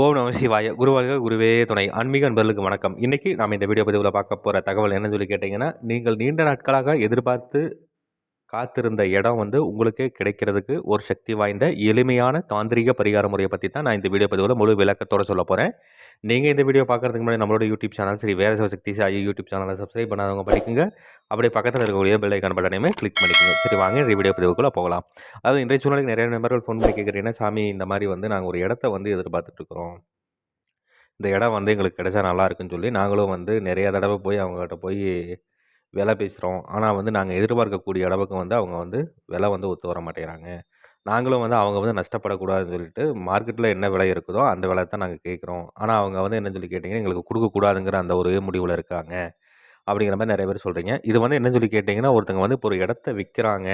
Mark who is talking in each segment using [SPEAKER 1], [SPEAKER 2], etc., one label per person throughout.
[SPEAKER 1] ஓம் நம சிவாய. குருவாக குருவே துணை. ஆன்மீக அன்பர்களுக்கு வணக்கம். இன்றைக்கி நாம் இந்த வீடியோ பதிவில் பார்க்க போகிற தகவல் என்னன்னு சொல்லி கேட்டிங்கன்னா நீங்கள் நீண்ட நாட்களாக எதிர்பார்த்து காத்திருந்த இடம் வந்து உங்களுக்கே கிடைக்கிறதுக்கு ஒரு சக்தி வாய்ந்த எளிமையான தாந்திரிக பரிகார முறையை பற்றி தான் நான் இந்த வீடியோ பதிவில் முழு விளக்கத்தோடு சொல்ல போகிறேன் நீங்கள் இந்த வீடியோ பார்க்குறதுக்கு முன்னாடி நம்மளோட யூடியூப் சேனல் சரி வேறு சக்தி சாயி யூடியூப் சேனலை சப்ஸ்கிரைப் பண்ணாதவங்க படிக்குங்க. அப்படியே பக்கத்தில் இருக்கக்கூடிய பெல் ஐக்கான் பட்டனையுமே கிளிக் பண்ணிக்கோங்க. சரி வாங்க இந்த வீடியோ பதிவுக்குள்ளே போகலாம். அதாவது இன்றைய சூழ்நிலைக்கு நிறைய நம்பர்கள் ஃபோன் பண்ணி கேட்குறீங்கன்னா சாமி இந்த மாதிரி வந்து நாங்கள் ஒரு இடத்த வந்து எதிர்பார்த்துட்ருக்குறோம் இந்த இடம் வந்து எங்களுக்கு கிடைச்சா நல்லா இருக்குன்னு சொல்லி நாங்களும் வந்து நிறைய தடவை போய் அவங்ககிட்ட போய் விலை பேசுகிறோம் ஆனால் வந்து நாங்கள் எதிர்பார்க்கக்கூடிய அளவுக்கு வந்து அவங்க வந்து விலை வந்து ஒத்து வர மாட்டேங்கிறாங்க. நாங்களும் வந்து அவங்க வந்து நஷ்டப்படக்கூடாதுன்னு சொல்லிட்டு மார்க்கெட்டில் என்ன விலை இருக்குதோ அந்த விலை தான் நாங்கள் கேட்குறோம். ஆனால் அவங்க வந்து என்ன சொல்லி கேட்டிங்கன்னா எங்களுக்கு கொடுக்கக்கூடாதுங்கிற அந்த ஒரு முடிவில் இருக்காங்க. அப்படிங்கிற மாதிரி நிறைய பேர் சொல்கிறீங்க இது வந்து என்ன சொல்லி கேட்டிங்கன்னா ஒருத்தங்க வந்து இப்போ ஒரு இடத்த விற்கிறாங்க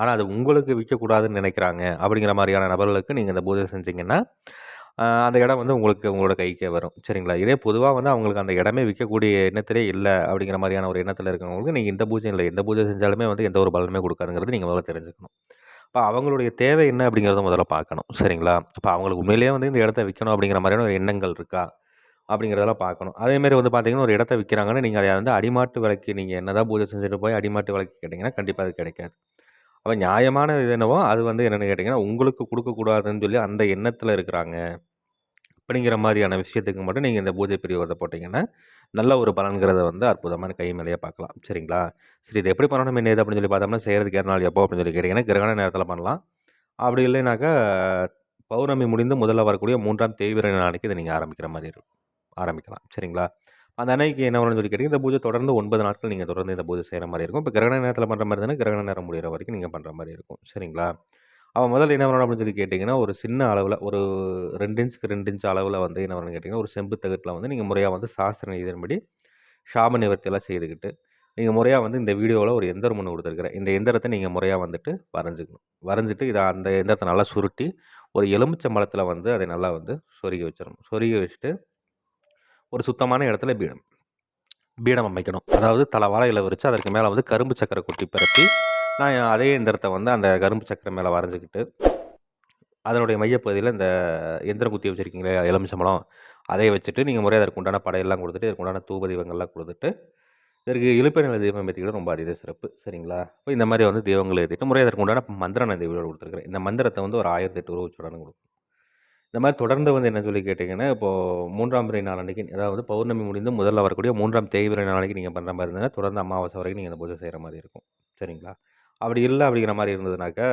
[SPEAKER 1] ஆனால் அது உங்களுக்கு விற்கக்கூடாதுன்னு நினைக்கிறாங்க. அப்படிங்கிற மாதிரியான நபர்களுக்கு நீங்கள் இந்த பூஜை செஞ்சிங்கன்னா அந்த இடம் வந்து உங்களுக்கு உங்களோட கைக்கே வரும். சரிங்களா? இதே பொதுவாக வந்து அவங்களுக்கு அந்த இடமே விற்கக்கூடிய எண்ணத்திலே இல்லை அப்படிங்கிற மாதிரியான ஒரு எண்ணத்தில் இருக்கிறவங்களுக்கு நீங்கள் இந்த பூஜை இல்லை எந்த பூஜை செஞ்சாலுமே வந்து எந்த ஒரு பலனுமே கொடுக்காதுங்கிறது நீங்கள் முதல்ல தெரிஞ்சுக்கணும். இப்போ அவங்களுடைய தேவை என்ன அப்படிங்கிறத முதல்ல பார்க்கணும். சரிங்களா? இப்போ அவங்களுக்கு உண்மையிலேயே வந்து இந்த இடத்த விற்கணும் அப்படிங்கிற மாதிரியான ஒரு எண்ணங்கள் இருக்கா? அப்படிங்கிறதெல்லாம் பார்க்கணும். அதேமாரி வந்து பார்த்தீங்கன்னா ஒரு இடத்த விற்கிறாங்கன்னா நீங்கள் அதை வந்து அடிமாட்டு விலைக்கு நீங்கள் என்ன தான் பூஜை செஞ்சுட்டு போய் அடிமாட்டு விலைக்கு கேட்டிங்கன்னா கண்டிப்பாக அது கிடைக்காது. அப்போ நியாயமான இது என்னவோ அது வந்து என்னென்னு கேட்டிங்கன்னா உங்களுக்கு கொடுக்கக்கூடாதுன்னு சொல்லி அந்த எண்ணத்தில் இருக்கிறாங்க. அப்படிங்கிற மாதிரியான விஷயத்துக்கு மட்டும் நீங்கள் இந்த பூஜை பிரிவதை போட்டிங்கன்னா நல்ல ஒரு பலன்கிறத வந்து அற்புதமான கை மேலேயே பார்க்கலாம். சரிங்களா? சரி இது எப்படி பண்ணணும் என்ன அப்படின்னு சொல்லி பார்த்தோம்னா செய்கிறதுக்கு ஏற நாள் எப்போ அப்படின்னு சொல்லி கேட்டிங்கன்னா கிரகண நேரத்தில் பண்ணலாம். அப்படி இல்லைனாக்கா பௌர்ணமி முடிந்து முதல்ல வரக்கூடிய மூன்றாம் தேய்விர நாளைக்கு இதை நீங்கள் ஆரம்பிக்கிற மாதிரி இருக்கும். ஆரம்பிக்கலாம். சரிங்களா? அந்த அன்னைக்கு என்ன வரும்னு சொல்லி கேட்டிங்கன்னா இந்த பூஜை தொடர்ந்து ஒன்பது நாட்கள் நீங்கள் தொடர்ந்து இந்த பூஜை செய்கிற மாதிரி இருக்கும். இப்போ கிரகண நேரத்தில் பண்ணுற மாதிரி தானே கிரகண நேரம் முடிகிற வரைக்கும் நீங்கள் பண்ணுற மாதிரி இருக்கும். சரிங்களா? அவன் முதல்ல என்ன வரணும் அப்படின்னு சொல்லி கேட்டிங்கன்னா ஒரு சின்ன அளவில் ஒரு ரெண்டு இன்ச்சுக்கு ரெண்டு இன்ச் அளவில் வந்து என்ன வரணும்னு கேட்டிங்கன்னா ஒரு செம்பு தகட்டில் வந்து நீங்கள் முறையாக வந்து சாஸ்திர இதன்படி சாப நிவர்த்தியெல்லாம் செய்துக்கிட்டு நீங்கள் முறையாக வந்து இந்த வீடியோவில் ஒரு எந்திரம் ஒன்று கொடுத்துருக்குறேன். இந்த எந்திரத்தை நீங்கள் முறையாக வந்துட்டு வரைஞ்சிக்கணும். வரைஞ்சிட்டு இதை அந்த எந்திரத்தை நல்லா சுருட்டி ஒரு எலுமிச்சம்பழத்தில் வந்து அதை நல்லா வந்து சொருகி வச்சிடணும். சொருகி வச்சுட்டு ஒரு சுத்தமான இடத்துல பீடம். பீடம் அமைக்கணும். அதாவது தலை வாழையில் வச்சு அதற்கு மேலே வந்து கரும்பு சக்கரை குட்டி பரப்பி நான் அதே எந்திரத்தை வந்து அந்த கரும்பு சக்கரை மேலே வரைஞ்சிக்கிட்டு அதனுடைய மையப்பகுதியில் இந்த எந்திரம் குத்தி வச்சுருக்கீங்களே எலுமிச்சம்பழம் அதை வச்சுட்டு நீங்கள் முறையாக அதற்கு உண்டான படையெல்லாம் கொடுத்துட்டு இதற்கு உண்டான தூப தீபங்கள்லாம் கொடுத்துட்டு இதற்கு இழுப்பை நிலை தீபம் ஏற்றிக்கிறது ரொம்ப அதிக சிறப்பு. சரிங்களா? இப்போ இந்த மாதிரி வந்து தெய்வங்கள் ஏற்றிட்டு முறையாக அதற்கு உண்டான மந்திரம் நான் இந்த வீடியோ கொடுத்துருக்குறேன். இந்த மந்திரத்தை வந்து ஒரு ஆயிரத்தி எட்டு ரூபா வச்சுடணும் கொடுக்கும். இந்த மாதிரி தொடர்ந்து வந்து என்ன சொல்லி கேட்டிங்கன்னா இப்போது மூன்றாம் பிறை நாளன்னைக்கு அதாவது பௌர்ணமி முடிந்து முதல்ல வரக்கூடிய மூன்றாம் தேய்பிறை நாளைக்கு நீங்கள் பண்ணுற மாதிரி இருந்ததுன்னா தொடர்ந்து அமாவாசை வரைக்கும் நீங்கள் இந்த பூஜை செய்கிற மாதிரி இருக்கும். சரிங்களா? அப்படி இல்லை அப்படிங்கிற மாதிரி இருந்ததுனாக்கா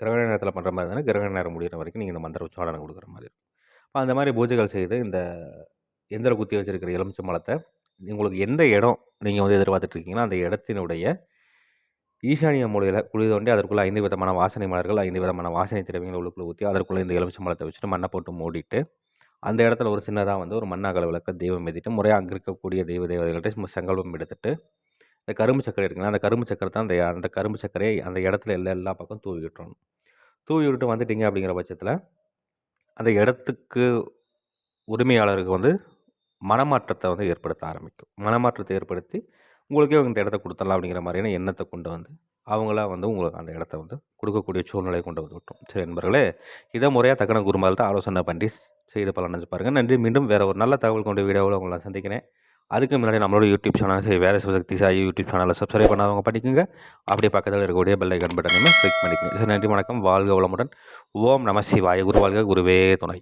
[SPEAKER 1] கிரகண நேரத்தில் பண்ணுற மாதிரி இருந்ததுன்னா கிரகண நேரம் முடிகிற வரைக்கும் நீங்கள் இந்த மந்திர உச்சாடனை கொடுக்குற மாதிரி இருக்கும். இப்போ அந்த மாதிரி பூஜைகள் செய்து இந்த எந்திர குத்தி வச்சுருக்கிற எலுமிச்சை உங்களுக்கு எந்த இடம் நீங்கள் வந்து எதிர்பார்த்துட்ருக்கீங்களோ அந்த இடத்தினுடைய ஈசானிய மூலையில் குழி தோண்டி அதற்குள்ளே ஐந்து விதமான வாசனை மலர்கள் ஐந்து விதமான வாசனை திரவியங்கள் உள்ளுக்குள்ள ஊற்றி அதற்குள்ளே இந்த எலுமிச்சம்பழத்தை வச்சுட்டு மண்ணை போட்டு மூடிட்டு அந்த இடத்துல ஒரு சின்னதாக வந்து ஒரு மண்ணாகல விளக்க தெய்வம் எதிட்டு முறையாக அங்கே இருக்கக்கூடிய தெய்வ தெய்வதைகள்கிட்ட சங்கல்பம் எடுத்துட்டு இந்த கரும்பு சக்கரை இருக்குங்களா அந்த கரும்பு சக்கரை தான் அந்த அந்த கரும்பு சக்கரையை அந்த இடத்துல எல்லா எல்லா பக்கம் தூவி விட்டுறணும். தூவி விட்டு வந்துட்டீங்க அப்படிங்கிற பட்சத்தில் அந்த இடத்துக்கு உரிமையாளருக்கு வந்து மனமாற்றத்தை வந்து ஏற்படுத்த ஆரம்பிக்கும். மனமாற்றத்தை ஏற்படுத்தி உங்களுக்கே இந்த இடத்த கொடுத்துடலாம் அப்படிங்கிற மாதிரியான எண்ணத்தை கொண்டு வந்து அவங்களா வந்து உங்களுக்கு அந்த இடத்த வந்து கொடுக்கக்கூடிய சூழ்நிலையை கொண்டு வந்து விட்டோம். சரி நண்பர்களே இதை முறையாக தக்கன குருமால்கிட்ட ஆலோசனை பண்ணி செய்து பலனஞ்சு பாருங்கள் நன்றி. மீண்டும் வேறு ஒரு நல்ல தகவல் கொண்ட வீடியோவில் உங்களை சந்திக்கிறேன். அதுக்கு முன்னாடி நம்மளோட யூடியூப் சேனல் சரி வேறு சிவசக்தி சாய் யூடியூப் சேனலில் சப்ஸ்கிரைப் பண்ணாதவங்க படிக்குங்க. அப்படியே பக்கத்தில் இருக்கக்கூடிய பெல் ஐக்கன் பட்டனையுமே கிளிக் பண்ணிக்கோங்க. சரி நன்றி வணக்கம். வாழ்க வளமுடன். ஓம் நம சிவாய. குருவாழ்க குருவே துணை.